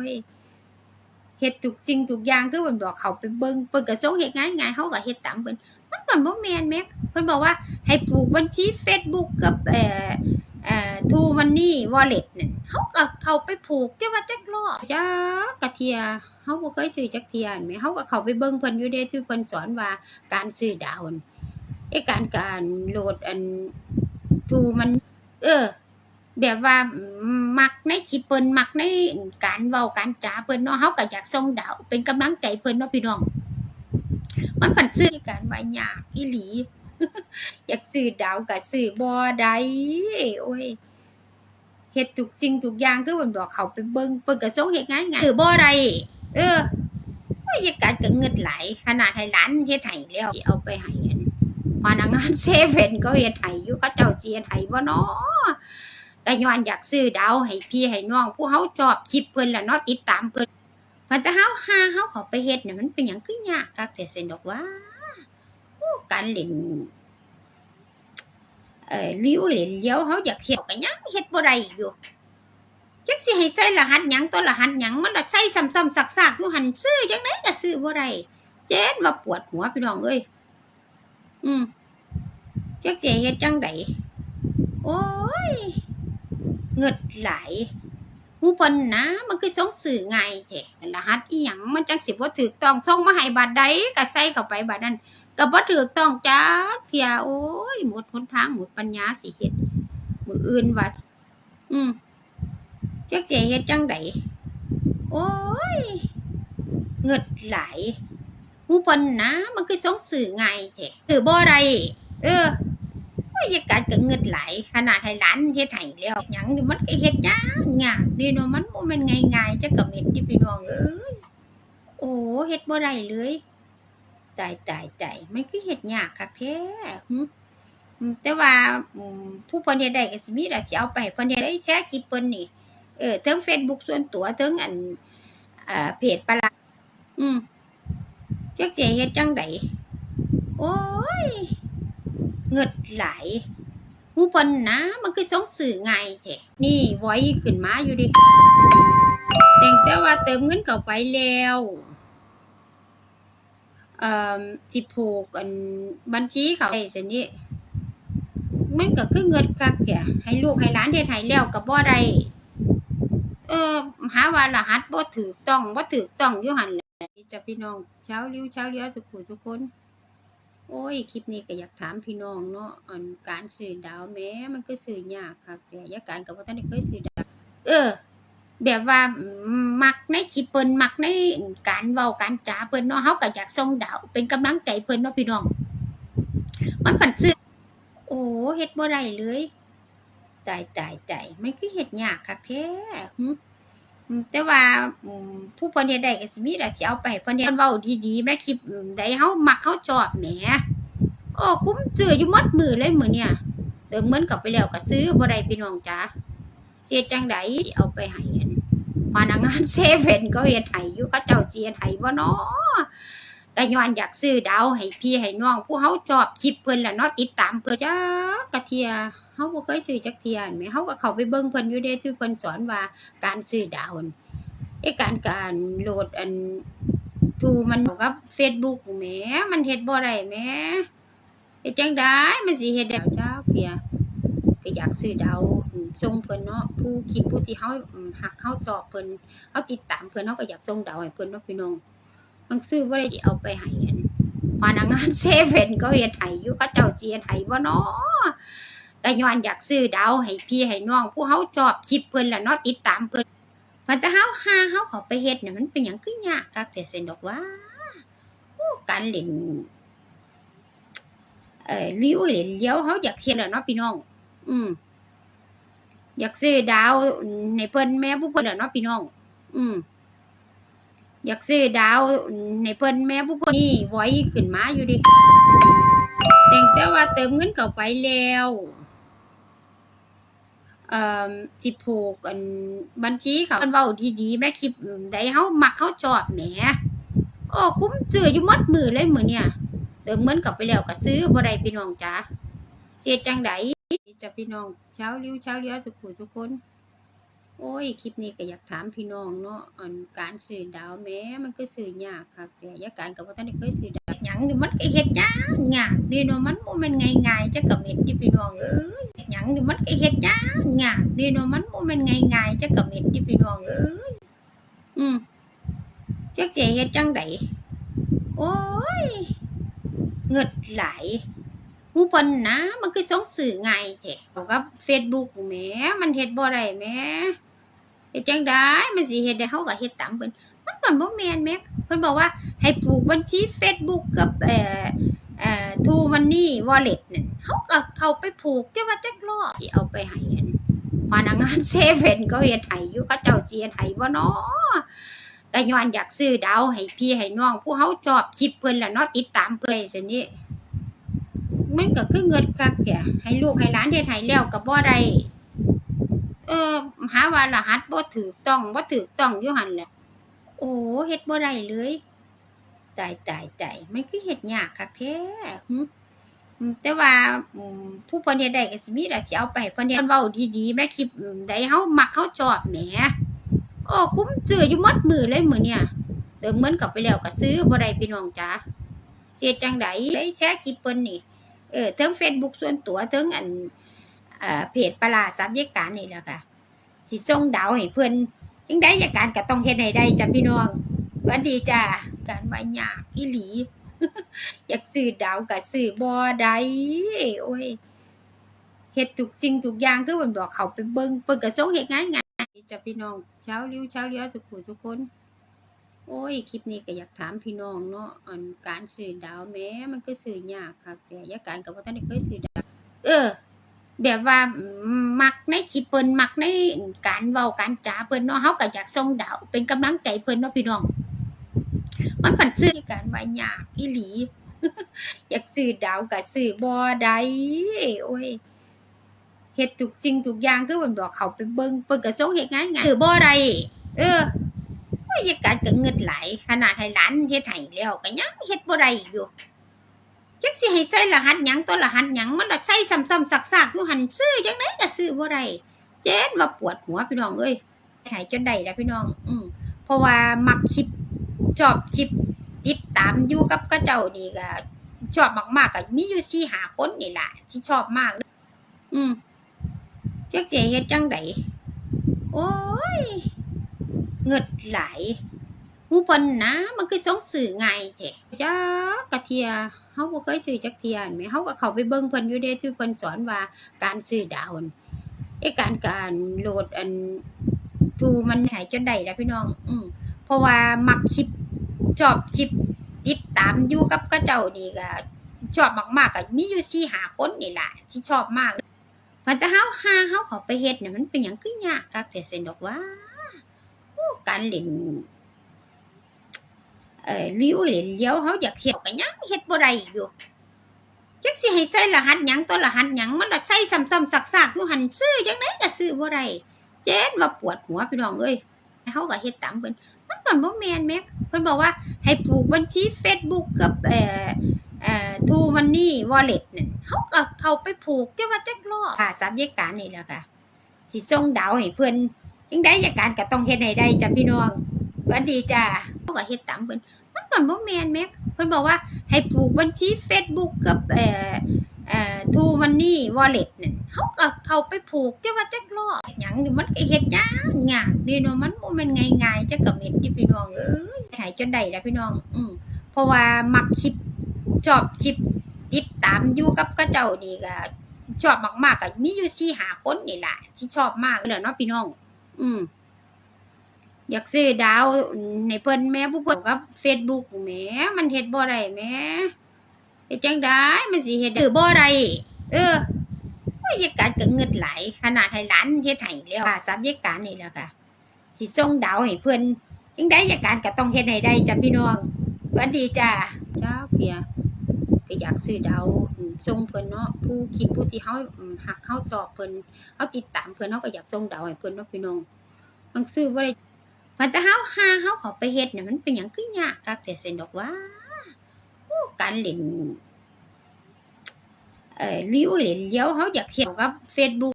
้ยเฮ็ดทุกสิ่งทุกอย่างคือเพิ่นบอกเขาไปเบิ่งเพิ่นก็ส่งเฮ็ดง่ายๆเฮาก็เฮ็ดตามเพิ่นมันมันบ่แม่นแหมเพิ่นบอกว่าให้ผูกบัญชี Facebook กับเอ่อเอ่อ True Money Wallet นั่นเฮาก็เข้าไปผูกจักว่าจักรอบจักกะเทียเฮาบ่เคยซื้อจักเที่ยแหมเฮาก็เข้าไปเบิ่งเพิ่นอยู่เด้ที่เพิ่นสอนว่าการซื้อดาวน์ไอ้การการโหลดอัน True มัน เออ แบบว่ามักในคลิปเพิ่นมักในการเว้าการจาเพิ่นเนาะเฮาก็อยากส่งดาว เป็นกำลังใจเพิ่นเนาะพี่น้อง มันผันซื้อการว่ายากอีหลี อยากซื้อดาวก็ซื้อบ่ได้โอ้ยเฮ็ดทุกสิ่งทุกอย่างคือเพิ่นบอกเขาไปเบิ่งเพิ่นก็ส่งเฮ็ดง่ายๆซื้อบ่ได้เออโอ้ยอยากการก็เงินหลายขนาดให้หลานเฮ็ดให้แล้วสิเอาไปให้พนักงานเซเว่นก็เฮ็ดให้อยู่เขาเจ้าสิเฮ็ดให้บ่เนาะ ก็ย้อนอยากซื้อดาวให้พี่ให้น้อง ผู้เฮาชอบคลิปเพิ่นล่ะเนาะติดตามเพิ่นมันแต่เฮาหาเฮาเข้าไปเฮ็ดน่ะมันเป็นหยังคือยากคักแต่เส้นดอกว่าโอ้การเล่นเอ่อริ้วเล่นเลี้ยวเฮาอยากเฮ็ดก็ยังเฮ็ดบ่ได้อยู่จักสิให้ใส่รหัสหยังตัวรหัสหยังมันละใส่ซ้ำๆซักๆอยู่หั่นซื้อจังไดก็ซื้อบ่ได้เจ็ดว่าปวดหัวพี่น้องเอ้ยอืมจักสิเฮ็ดจังไดโอ้ย เงิดไหลหูเพิ่นนะมันคือส่งสื่อไง่ายแท้รหัสอีหยังมันจังสิบ่ถูกต้องส่งมาให้บัดใดก็ใส่เข้าไปบัดนั้นก็บ่ถูกต้องจ้าเทียโอ้ยหมดหนทางหมดปัญญาสิเฮ็ดมืออื่นว่าอืมจักสิเฮ็ดจังไดโอ้ยเงิดไหลหูเพิ่นนะมันคือส่งสื่อไง่ายแท้คือบ่ได้เออ ยอยการก็เงินหลขนาดให้หลานเฮ็ดให้แล้วหยังนี่มันก็เฮ็ดยากยากดีเนาะมันบ่แม่นง่ายๆจักก็เม็ดที่พี่น้องเอ้ยโอ้เฮ็ดบ่ได้เลยตายตายตายมันคือเฮ็ดยากคักแท้แต่ว่าผู้เพิ่นเฮ็ดได้ก็สิมีล่ะสิเอาไปเพิ่นเฮ็ดได้แชร์คลิปเพิ่นนี่เออเทิง Facebook ส่วนตัวเทิงอันอ่าเพจปลาอืมจักสิเฮ็ดจังได๋โอ้ย เงิดไหลหูเพิ่นนะมันคือส่งสื่อไง่ายแท้นี่ไว้ขึ้นมาอยู่ดิแต่งแต่ว่าเติมเงินเข้าไปแล้วเอ่อสิผูกอันบัญชีเขาได้ซั่นนี่มันก็คือเงินคักแท้ให้ลูกให้หลานเฮ็ดให้แล้วก็บ่ได้เออหาว่ารหัสบ่ถูกต้องบ่ถูกต้องอยู่หั่นแหละจ้ะพี่น้องเช้าริ้วเช้าเลี้ยวทุกผู้ทุกคน โอ้ย คลิปนี้ก็อยากถามพี่น้องเนาะอันการซื้อดาวแม้มันก็ซื้อยากคักแต่ยาการก็บ่ทันเคยซื้อดาว เออ แบบว่ามักในคลิปเพิ่นมักในการเว้าการจาเพิ่นเนาะเฮาก็อยากส่งดาว เป็นกำลังใจเพิ่นเนาะพี่น้อง มันผันซื้อโอ้เฮ็ดบ่ได้เลยตายตายตายมันคือเฮ็ดยากคักแท้ แต่ว่าผู้เพิ่นเฮ็ดได้ก็สิมีล่สิเอาไปเพิ่นเฮ็ดเว้าดีๆแม่คลิปใดเฮามักเฮาชอบแหมโอ้คุ้มซื้ออยู่หมดมือเลยมื้อเนี่ยเติมเงินเข้าไปแล้วก็ซื้อบ่ได้พี่น้องจ๋าเฮ็ดจังไดสิเอาไปให้อันพนักงานเซเว่นก็เฮ็ดให้อยู่เขาเจ้าสิเฮ็ดให้บ่เนาะก็ย้อนอยากซื้อดาวให้พี่ให้น้องผู้เฮาชอบคลิปเพิ่นล่ะเนาะติดตามเพิ่นจ้ากะเทีย เฮาบ่เคยซื้อจักเที่ยแหมเฮาก็เข้าไปเบิ่งเพิ่นอยู่เด้ที่เพิ่นสอนว่าการซื้อดาวน์ไอ้การการโหลดอันทูมันกับ Facebook แหมมันเฮ็ดบ่ได้แหมเฮ็ดจังได๋มันสิเฮ็ดได้จ้าเทียก็อยากซื้อดาวอืมส่งเพิ่นเนาะผู้คลิปผู้ที่เฮาอืมฮักเฮาชอบเพิ่นเฮาติดตามเพิ่นเฮาก็อยากส่งดาวให้เพิ่นเนาะพี่น้องมันซื้อบ่ได้สิเอาไปให้อันพนักงานเซเว่นก็เฮ็ดให้อยู่เขาเจ้าสิเฮ็ดให้บ่เนาะ ก็ย้อนอยากซื้อดาวให้พี่ให้น้อง ผู้เฮาชอบคลิปเพิ่นล่ะเนาะติดตามเพิ่นมันแต่เฮาหาเฮาเขาไปเฮ็ดน่ะมันเป็นหยังคือยากคักแต่เส้นดอกว่าการเล่นเอ่อริ้วเล่นเลี้ยวเฮาอยากเฮ็ดแล้วเนาะพี่น้อง อืมอยากซื้อดาวในเพิ่นแม่ผู้เพิ่นแล้วเนาะพี่น้อง อืมอยากซื้อดาวในเพิ่นแม่ผู้เพิ่นนี่ไว้ขึ้นมาอยู่ดิแต่งแต่ว่าเติมเงินเข้าไปแล้ว เอ่อสิผูกอันบัญชีเขาเว้าดีๆแม่คลิปใดเฮามักเฮาชอบแหมโอ้คุ้มซื้ออยู่หมดมือเลยมื้อเนี่ยเติมเงินเข้าไปแล้วก็ซื้อบ่ได้พี่น้องจ๋าเฮ็ดจังไดจ้ะพี่น้องเช้าริ้วเช้าเลี้ยวทุกผู้ทุกคน โอ้ยคลิปนี้ก็อยากถามพี่น้องเนาะอันการซื้อดาวแหม้มันก็ซื้อยากคักแต่ยาการก็บ่ทันได้เคยซื้อดาวหยังนี่มันก็เฮ็ดยากยากดีเนาะมันบ่แม่นง่ายๆจักก็เม็ดที่พี่น้องเอ้ย หยังนี่มันก็เฮ็ดยากยากเดีเนาะมันบ่แม่นง่ายๆจักก็เม็ดที่พี่น้องเอ้ยอืมจักสิเฮ็ดจังไดโอ้ยเงิดไหลายผู้เพิ่นนะมันคือส่งสื่อง่ายแท้เอกับ Facebook แหมมันเฮ็ดบ่ได้แหมเฮ็ดจังได๋มันสิเฮ็ดได้เฮาก็เฮ็ดตามเพิ่นมันมันบ่แม่นแหมเพิ่นบอกว่าให้ผูกบัญชี Facebook กับเอ่อเอ่อ True Money Wallet นั่น เฮาก็เขาไปผูกแต่ว่าจักรอสิเอาไปให้อันพนักงานเซเว่นก็เฮ็ดให้อยู่เขาเจ้าเฮ็ดให้บ่เนาะก็ย้อนอยากซื้อดาวให้พี่ให้น้อง ผู้เฮาชอบคลิปเพิ่นละเนาะติดตามเพิ่นซั่นนี่มันก็คือเงินคักแท้ให้ลูกให้หลานเฮ็ดให้แล้วก็บ่ได้เออหาว่ารหัสบ่ถูกต้องบ่ถูกต้องอยู่หั่นแหละโอ้เฮ็ดบ่ได้เลยตายตายตายมันคือเฮ็ดยากคักแท้ แต่ว่าผู้เพิ่นเฮ็ดได้ก็สิมีล่ะสิเอาไปเพิ่นเฮ็ดเว้าดีๆแม่คลิปอืมใดเฮามักเฮาชอบแหมโอ้คุ้มซื้ออยู่หมดมือเลยมื้อเนี่ยเติมเงินกลับไปแล้วก็ซื้อบ่ได้พี่น้องจ๋าเสียจังไดเลยแชร์คลิปเพิ่นนี่เออเทั้ง Facebook ส่วนตัวเทั้งอันเอ่อเพจปลาสัญญการนี่แหละค่ะสิส่งดาวให้เพิ่นจังได๋ยาการก็ต้องเฮ็ดให้ได้จ้ะพี่น้องหวัดดีจ้าการว่ายากอีหลี อยากซื้อดาวก็ซื้อบ่ได้โอ้ยเฮ็ดทุกสิ่งทุกอย่างคือเพิ่นบอกเขาไปเบิ่งเพิ่นก็ส่งเฮ็ดง่ายๆจ้ะพี่น้องเช้าเริ้วเช้าเลี้ยวทุกผู้ทุกคน โอ้ยคลิปนี้ก็อยากถามพี่น้องเนาะอันการซื้อดาวแม้มันก็ซื้อยากคักแต่ยาการก็บ่ทันได้เคยซื้อดาวเออแบบว่ามักในคลิปเพิ่นมักในการเว้าการจ้าเพิ่นเนาะเฮาก็อยากส่งดาวเป็นกำลังใจเพิ่นเนาะพี่น้อง มันผันซื้อการว่ายากอีหลี อยากซื้อดาวก็ซื้อบ่ได้โอ้ยเฮ็ดทุกสิ่งทุกอย่างคือเพิ่นบอกเขาไปเบิ่งเพิ่นก็ส่งเฮ็ดง่ายๆซื้อบ่ได้เออโอ้ยยาการก็เงินไหลายขนาดให้หลานเฮ็ดให้แล้วก็ยังเฮ็ดบ่ได้อยู่จักสิให้ใส่รหัสหยังตัวรหัสหยังมันละใส่ซ้ำๆซักๆอยู่หันซื้อจังไดก็ซื้อบ่ได้เจ็ดว่าปวดหัวพี่น้องเอ้ยให้จนได้แล้วพี่น้อง อืมเพราะว่ามักคลิป ชอบคลิปติดตามอยู่กับกระเจ้านี่ก็ชอบมากๆก็มีอยู่4 5คนนี่ล่ะที่ชอบมากเลยอืมจักสิเฮ็ดจังไดโอ้ยเงิดไหลายผู้เพิ่นนะมันคือส่งสื่อง่ายแท้จ้ากะเทียเฮาบ่เคยซื้อจักเทียแหมเฮาก็เข้าไปเบิ่งเพิ่นอยู่เด้ที่เพิ่นสอนว่าการซื้อดาวน์ไอ้การการโหลดอันทูมันหายจนได้แล้วพี่น้อง อืมเพ ราะว่ามักคลิปชอบคลิปติดตามอยู่กับกระเจ้านี่ก็ชอบมากๆก็มีอยู่4 5คนนี่แหละที่ชอบมากพันแต่เฮาหาเฮาเข้าไปเฮ็ดน่ะมันเป็นหยังคือยากคักแต่เส้นดอกว่าการเล่นเอ่อลิ้วเล่นเลี้ยวเขาอยากเฮ็ดก็ยังเฮ็ดบ่ได้อยู่จักสิให้ใส่รหัสหยังตัวรหัสหยังมันละใส่ซ้ำๆซักๆอยู่หันซื้อจังไดก็ซื้อบ่ได้เจ็ดว่าปวดหัวพี่น้องเอ้ยเฮาก็เฮ็ดตามเพิ่น มันบ่แมนแหมเพิ่นบอกว่าให้ผูกบัญชี Facebook กับเอ่อเอ่อ True Money Wallet นั่นเฮาก็เข้าไปผูกแต่ว่าจักรอค่ะสัญญาการนี่แหละค่ะสิส่งดาวให้เพิ่นจังได้ยาการก็ต้องเฮ็ดให้ได้จ้ะพี่น้องหวัดดีจ้าเขาก็เฮ็ดตามเพิ่นมันมันบ่แมนแหมเพิ่นบอกว่าให้ผูกบัญชี Facebook กับเอ่อ เอ่อ True Money Wallet นั่นเฮาก็เขาไปผูกแต่ว่าจักรอเฮ็ดหยังนี่มันก็เฮ็ดยากยากดีเนาะมันบ่แม่นง่ายๆจักก็เม็ดที่พี่น้องเอ้ยให้จนได้แล้วพี่น้อง อืมเพราะว่ามักคลิปชอบคลิปติดตามอยู่กับกระเจ้านี่ก็ชอบมากๆก็มีอยู่4 5คนนี่แหละที่ชอบมากเลยเนาะพี่น้อง อืมอยากซื้อดาวในเพิ่นแม่ผู้เพิ่นกับ Facebook แหมมันเฮ็ดบ่ได้แหม เฮ็ดจังได๋มันสิเฮ็ดได้บ่ได้เออโอ้ยยายการก็เงิดหลายขนาดให้หลานเฮ็ดให้แล้วค่ะสัญญาการนี่แหละค่ะสิส่งดาวให้เพิ่นจังได๋ยายการก็ต้องเฮ็ดให้ได้จ้ะพี่น้องวัดดีจ้าจ้าเสียก็อยากซื้อดาวอืมส่งเพิ่นเนาะผู้คิดผู้ที่เฮาอืมฮักเฮาชอบเพิ่นเฮาติดตามเพิ่นเฮาก็อยากส่งดาวให้เพิ่นเนาะพี่น้องมันซื้อบ่ได้มันแต่เฮาหาเฮาเข้าไปเฮ็ดน่ะมันเป็นหยังคือยากคักแต่เส้นดอกว่า การเล่น เอ่อ รีวิวเล่นเลี้ยวเฮาอยากเฮ็ดกับ Facebook